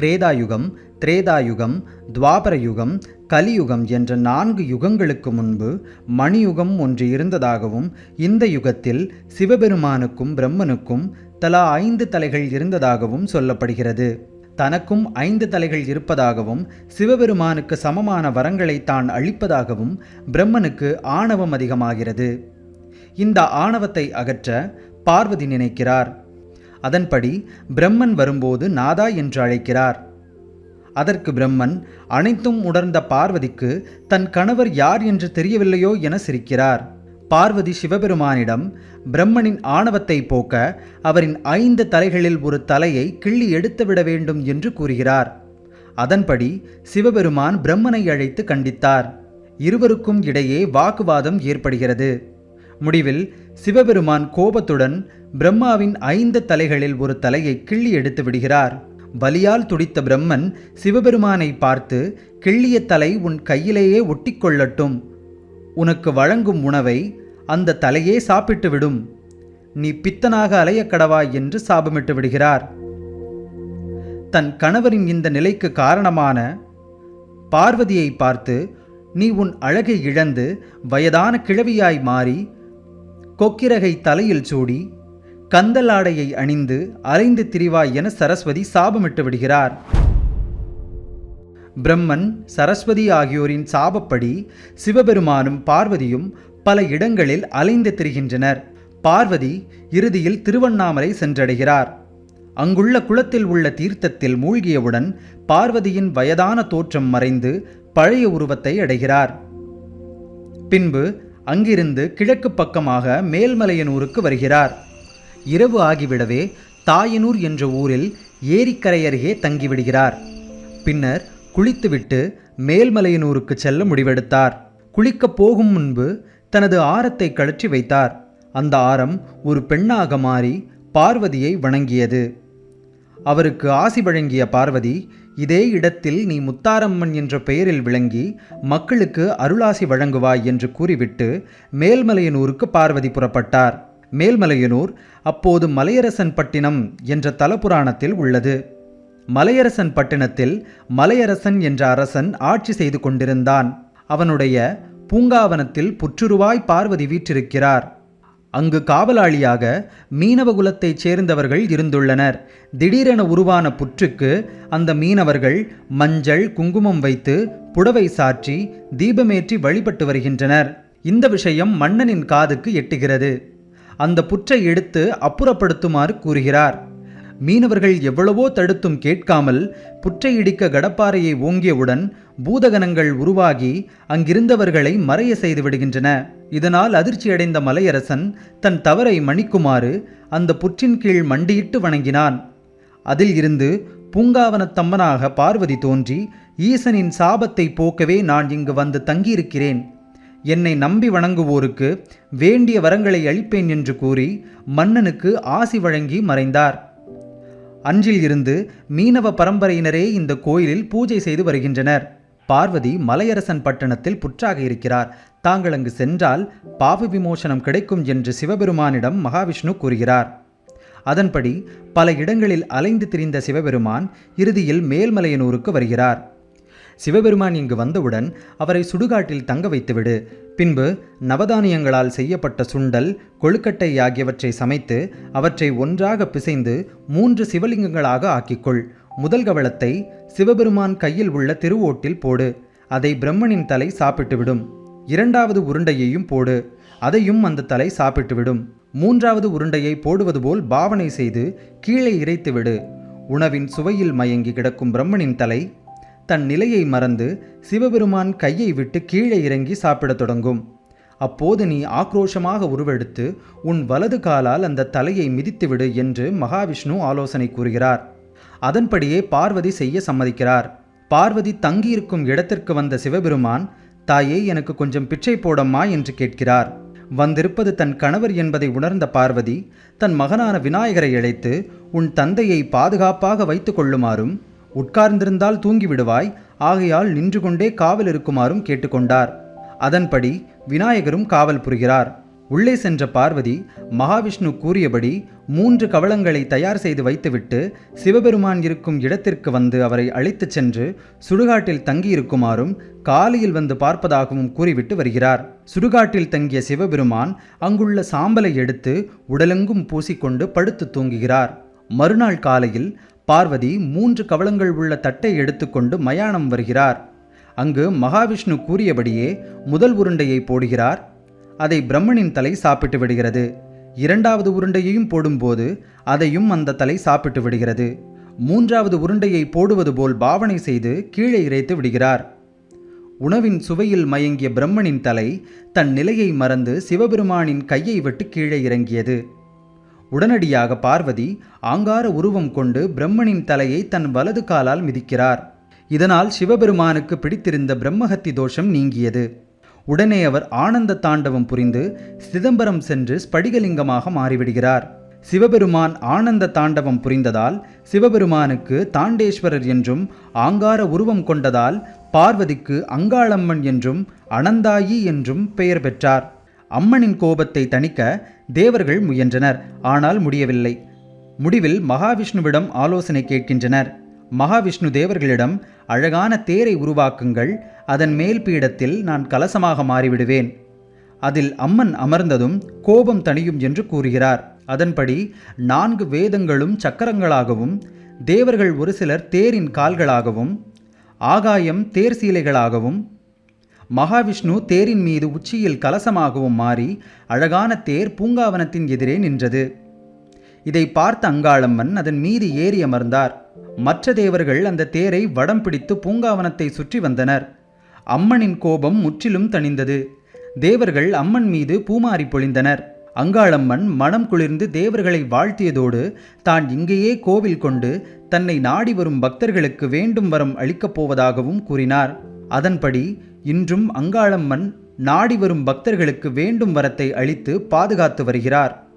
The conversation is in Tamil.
கிரேதாயுகம் திரேதாயுகம் துவாபரயுகம் கலியுகம் என்ற நான்கு யுகங்களுக்கு முன்பு மணியுகம் ஒன்று இருந்ததாகவும் இந்த யுகத்தில் சிவபெருமானுக்கும் பிரம்மனுக்கும் தலா ஐந்து தலைகள் இருந்ததாகவும் சொல்லப்படுகிறது. தனக்கும் ஐந்து தலைகள் இருப்பதாகவும் சிவபெருமானுக்கு சமமான வரங்களை தான் அளிப்பதாகவும் பிரம்மனுக்கு ஆணவம் அதிகமாகிறது. இந்த ஆணவத்தை அகற்ற பார்வதி நினைக்கிறார். அதன்படி பிரம்மன் வரும்போது நாதா என்று அழைக்கிறார். அதற்கு பிரம்மன் அனைத்தும் உணர்ந்த பார்வதிக்கு தன் கணவர் யார் என்று தெரியவில்லையோ என சிரிக்கிறார். பார்வதி சிவபெருமானிடம் பிரம்மனின் ஆணவத்தை போக்க அவரின் ஐந்து தலைகளில் ஒரு தலையை கிள்ளி எடுத்துவிட வேண்டும் என்று கூறுகிறார். அதன்படி சிவபெருமான் பிரம்மனை அழைத்து கண்டித்தார். இருவருக்கும் இடையே வாக்குவாதம் ஏற்படுகிறது. முடிவில் சிவபெருமான் கோபத்துடன் பிரம்மாவின் ஐந்து தலைகளில் ஒரு தலையை கிள்ளி எடுத்து விடுகிறார். பலியால் துடித்த பிரம்மன் சிவபெருமானை பார்த்து கிள்ளிய தலை உன் கையிலேயே ஒட்டிக்கொள்ளட்டும். உனக்கு வழங்கும் உணவை அந்த தலையே சாப்பிட்டு விடும். நீ பித்தனாக அலையக்கடவாய் என்று சாபமிட்டு விடுகிறார். தன் கணவரின் இந்த நிலைக்கு காரணமான பார்வதியை பார்த்து நீ உன் அழகை இழந்து வயதான கிழவியாய் மாறி கொக்கிரகை தலையில் சூடி கந்தலாடையை அணிந்து அலைந்து திரிவாய் என சரஸ்வதி சாபமிட்டு விடுகிறார். பிரம்மன் சரஸ்வதி ஆகியோரின் சாபப்படி சிவபெருமானும் பார்வதியும் பல இடங்களில் அலைந்து திரிகின்றனர். பார்வதி இறுதியில் திருவண்ணாமலை சென்றடைகிறார். அங்குள்ள குளத்தில் உள்ள தீர்த்தத்தில் மூழ்கியவுடன் பார்வதியின் வயதான தோற்றம் மறைந்து பழைய உருவத்தை அடைகிறார். பின்பு அங்கிருந்து கிழக்கு பக்கமாக மேல்மலையனூருக்கு வருகிறார். இரவு ஆகிவிடவே தாயனூர் என்ற ஊரில் ஏரிக்கரை அருகே தங்கிவிடுகிறார். பின்னர் குளித்துவிட்டு மேல்மலையனூருக்கு செல்ல முடிவெடுத்தார். குளிக்கப் போகும் முன்பு தனது ஆரத்தை கழற்றி வைத்தார். அந்த ஆரம் ஒரு பெண்ணாக மாறி பார்வதியை வணங்கியது. அவருக்கு ஆசி வழங்கிய பார்வதி இதே இடத்தில் நீ முத்தாரம்மன் என்ற பெயரில் விளங்கி மக்களுக்கு அருளாசி வழங்குவாய் என்று கூறிவிட்டு மேல்மலையனூருக்கு பார்வதி புறப்பட்டார். மேல்மலையனூர் அப்போது மலையரசன் பட்டினம் என்ற தலபுராணத்தில் உள்ளது. மலையரசன் பட்டினத்தில் மலையரசன் என்ற அரசன் ஆட்சி செய்து கொண்டிருந்தான். அவனுடைய பூங்காவனத்தில் புற்றுருவாய் பார்வதி வீற்றிருக்கிறார். அங்கு காவலாளியாக மீனவ குலத்தைச் சேர்ந்தவர்கள் இருந்துள்ளனர். திடீரென உருவான புற்றுக்கு அந்த மீனவர்கள் மஞ்சள் குங்குமம் வைத்து புடவை சாற்றி தீபமேற்றி வழிபட்டு வருகின்றனர். இந்த விஷயம் மன்னனின் காதுக்கு எட்டுகிறது. அந்த புற்றை எடுத்து அப்புறப்படுத்துமாறு கூறுகிறார். மீனவர்கள் எவ்வளவோ தடுத்தும் கேட்காமல் புற்றை இடிக்க கடப்பாறையை ஓங்கியவுடன் பூதகணங்கள் உருவாகி அங்கிருந்தவர்களை மறைய செய்து விடுகின்றன. இதனால் அதிர்ச்சியடைந்த மலையரசன் தன் தவறை மன்னிக்குமாறு அந்த புற்றின் கீழ் மண்டியிட்டு வணங்கினான். அதில் இருந்து பூங்காவனத்தம்மனாக பார்வதி தோன்றி ஈசனின் சாபத்தை போக்கவே நான் இங்கு வந்து தங்கியிருக்கிறேன். என்னை நம்பி வணங்குவோருக்கு வேண்டிய வரங்களை அளிப்பேன் என்று கூறி மன்னனுக்கு ஆசி வழங்கி மறைந்தார். அன்றில் இருந்து மீனவ பரம்பரையினரே இந்த கோயிலில் பூஜை செய்து வருகின்றனர். பார்வதி மலையரசன் பட்டணத்தில் புற்றாக இருக்கிறார். தாங்கள் அங்கு சென்றால் பாவ விமோசனம் கிடைக்கும் என்று சிவபெருமானிடம் மகாவிஷ்ணு கூறுகிறார். அதன்படி பல இடங்களில் அலைந்து திரிந்த சிவபெருமான் இறுதியில் மேல்மலையனூருக்கு வருகிறார். சிவபெருமான் இங்கு வந்தவுடன் அவரை சுடுகாட்டில் தங்க வைத்துவிடு பின்பு நவதானியங்களால் செய்யப்பட்ட சுண்டல் கொழுக்கட்டை ஆகியவற்றை சமைத்து அவற்றை ஒன்றாக பிசைந்து மூன்று சிவலிங்கங்களாக ஆக்கிக்கொள். முதல் கவளத்தை சிவபெருமான் கையில் உள்ள திருவோட்டில் போடு. அதை பிரம்மனின் தலை சாப்பிட்டுவிடும் இரண்டாவது உருண்டையையும் போடு. அதையும் அந்த தலை சாப்பிட்டுவிடும் மூன்றாவது உருண்டையை போடுவது போல் பாவனை செய்து கீழே இறைத்துவிடு உணவின் சுவையில் மயங்கி கிடக்கும் பிரம்மனின் தலை தன் நிலையை மறந்து சிவபெருமான் கையை விட்டு கீழே இறங்கி சாப்பிடத் தொடங்கும். அப்போது நீ ஆக்ரோஷமாக உருவெடுத்து உன் வலது காலால் அந்த தலையை மிதித்துவிடு என்று மகாவிஷ்ணு ஆலோசனை கூறுகிறார். அதன்படியே பார்வதி செய்ய சம்மதிக்கிறார். பார்வதி தங்கியிருக்கும் இடத்திற்கு வந்த சிவபெருமான் தாயே எனக்கு கொஞ்சம் பிச்சை போடம்மா என்று கேட்கிறார். வந்திருப்பது தன் கணவர் என்பதை உணர்ந்த பார்வதி தன் மகனான விநாயகரை அழைத்து உன் தந்தையை பாதுகாப்பாக வைத்து கொள்ளுமாறும் உட்கார்ந்திருந்தால் தூங்கிவிடுவாய். ஆகையால் நின்று கொண்டே காவல் இருக்குமாறும் கேட்டுக்கொண்டார். அதன்படி விநாயகரும் காவல் புரிகிறார். உள்ளே சென்ற பார்வதி மகாவிஷ்ணு கூறியபடி மூன்று கவளங்களை தயார் செய்து வைத்துவிட்டு சிவபெருமான் இருக்கும் இடத்திற்கு வந்து அவரை அழைத்துச் சென்று சுடுகாட்டில் தங்கியிருக்குமாறும் காலையில் வந்து பார்ப்பதாகவும் கூறிவிட்டு வருகிறார். சுடுகாட்டில் தங்கிய சிவபெருமான் அங்குள்ள சாம்பலை எடுத்து உடலெங்கும் பூசிக்கொண்டு படுத்து தூங்குகிறார். மறுநாள் காலையில் பார்வதி மூன்று கவளங்கள் உள்ள தட்டை எடுத்துக்கொண்டு மயானம் வருகிறார். அங்கு மகாவிஷ்ணு கூறியபடியே முதல் உருண்டையை போடுகிறார். அதை பிரம்மனின் தலை சாப்பிட்டு விடுகிறது. இரண்டாவது உருண்டையையும் போடும்போது அதையும் அந்த தலை சாப்பிட்டு விடுகிறது. மூன்றாவது உருண்டையை போடுவது போல் பாவனை செய்து கீழே இறைத்து விடுகிறார். உணவின் சுவையில் மயங்கிய பிரம்மனின் தலை தன் நிலையை மறந்து சிவபெருமானின் கையை விட்டு கீழே இறங்கியது. உடனடியாக பார்வதி ஆங்கார உருவம் கொண்டு பிரம்மனின் தலையை தன் வலது காலால் மிதிக்கிறார். இதனால் சிவபெருமானுக்கு பிடித்திருந்த பிரம்மஹத்தி தோஷம் நீங்கியது. உடனே அவர் ஆனந்த தாண்டவம் புரிந்து சிதம்பரம் சென்று ஸ்படிகலிங்கமாக மாறிவிடுகிறார். சிவபெருமான் ஆனந்த தாண்டவம் புரிந்ததால் சிவபெருமானுக்கு தாண்டேஸ்வரர் என்றும் ஆங்கார உருவம் கொண்டதால் பார்வதிக்கு அங்காளம்மன் என்றும் அனந்தாயி என்றும் பெயர் பெற்றார். அம்மனின் கோபத்தை தணிக்க தேவர்கள் முயன்றனர். ஆனால் முடியவில்லை. முடிவில் மகாவிஷ்ணுவிடம் ஆலோசனை கேட்கின்றனர். மகாவிஷ்ணு தேவர்களிடம் அழகான தேரை உருவாக்குங்கள். அதன் மேல் பீடத்தில் நான் கலசமாக மாறிவிடுவேன். அதில் அம்மன் அமர்ந்ததும் கோபம் தணியும் என்று கூறுகிறார். அதன்படி நான்கு வேதங்களும் சக்கரங்களாகவும் தேவர்கள் ஒரு சிலர் தேரின் கால்களாகவும் ஆகாயம் தேர் சீலைகளாகவும் மகாவிஷ்ணு தேரின் மீது உச்சியில் கலசமாகவும் மாறி அழகான தேர் பூங்காவனத்தின் எதிரே நின்றது. இதை பார்த்த அங்காளம்மன் அதன் மீது ஏறி அமர்ந்தார். மற்ற தேவர்கள் அந்த தேரை வடம் பிடித்து பூங்காவனத்தை சுற்றி வந்தனர். அம்மனின் கோபம் முற்றிலும் தணிந்தது. தேவர்கள் அம்மன் மீது பூமாரி பொழிந்தனர். அங்காளம்மன் மனம் குளிர்ந்து தேவர்களை வாழ்த்தியதோடு தான் இங்கேயே கோவில் கொண்டு தன்னை நாடி வரும் பக்தர்களுக்கு வேண்டும் வரம் அளிக்கப் போவதாகவும் கூறினார். அதன்படி இன்றும் அங்காளம்மன் நாடி வரும் பக்தர்களுக்கு வேண்டும் வரத்தை அளித்து பாதுகாத்து வருகிறார்.